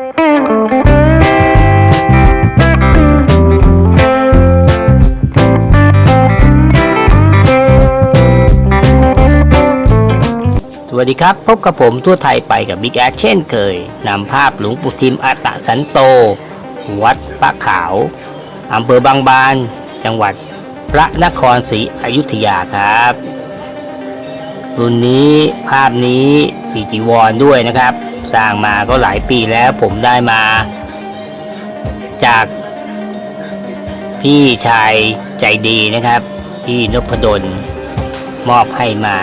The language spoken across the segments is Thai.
สวัสดีครับ พบกับผมทั่วไทยไปกับบิ๊กแอคเช่นเคยนำภาพหลวงปู่ทิมอัตตสันโต วัดปะขาวอำเภอบางบาน จังหวัดพระนครศรีอยุธยาครับ รุ่นนี้ภาพนี้ปีจีวรด้วยนะครับ สร้างมาก็หลายปีแล้วผมได้มา จากพี่ชายใจดีนะครับพี่นพดลมอบให้มา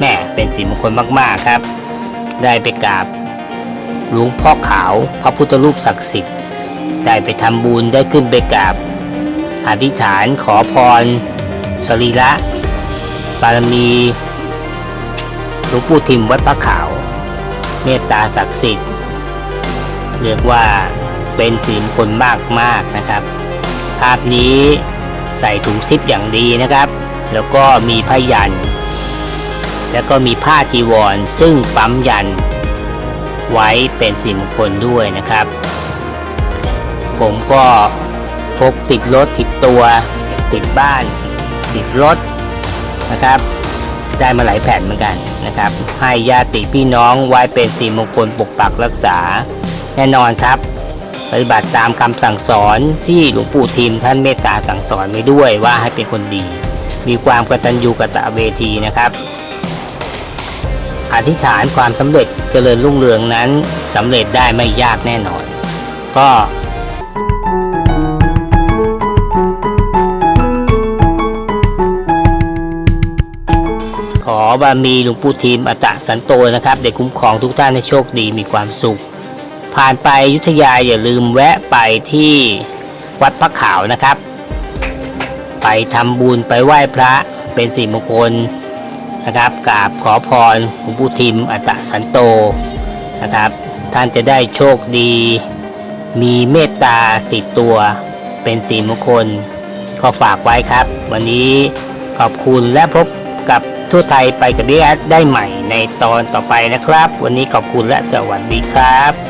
แม่เป็นสีมงคลมาก ๆ ครับ ได้ไปกราบหลวงพ่อขาวพระพุทธรูปศักดิ์สิทธิ์ ได้ไปทำบุญได้ขึ้นไปกราบอธิษฐานขอพรสรีระบารมีหลวงปู่ทิมวัดพระขาว เมตตาศักดิ์สิทธิ์ เรียกว่าเป็นสีมงคลมากๆนะครับ ภาพนี้ใส่ถุงซิปอย่างดีนะครับ แล้วก็มีพยัน แล้วก็มีผ้าจีวรซึ่งปั๊มยัน ไว้เป็นสิมงคลด้วยนะครับ ผมก็พกติดรถติดตัว ติดบ้าน ติดรถนะครับ ได้มาหลายแผ่นเหมือนกันนะครับ ให้ญาติพี่น้องไว้เป็นสีมงคลปกปักรักษา แน่นอนครับ ปฏิบัติตามคำสั่งสอนที่หลวงปู่ทิมท่านเมตตาสั่งสอนไว้ด้วยว่าให้เป็นคนดี มีความกตัญญูกตเวทีนะครับอธิษฐานความสำเร็จเจริญรุ่งเรืองนั้นสำเร็จได้ไม่ยากแน่นอน ก็ อบารมีหลวงปู่ทิมอัตตะสันโตนะครับได้คุ้มครองทุกท่านให้โชคดีมีความสุข ผ่านไปยุทธยาอย่าลืมแวะไปที่วัดพระขาวนะครับ ไปทำบุญไปไหว้พระเป็นสีมงคลนะครับกราบขอพรหลวงปู่ทิมอัตตสันโตนะครับ ท่านจะได้โชคดี มีเมตตาติดตัวเป็นสีมงคลก็ฝากไว้ครับ วันนี้ขอบคุณและพบกับ ทั่วไทยไปกับดีแอดได้ใหม่ในตอนต่อไปนะครับ วันนี้ขอบคุณและสวัสดีครับ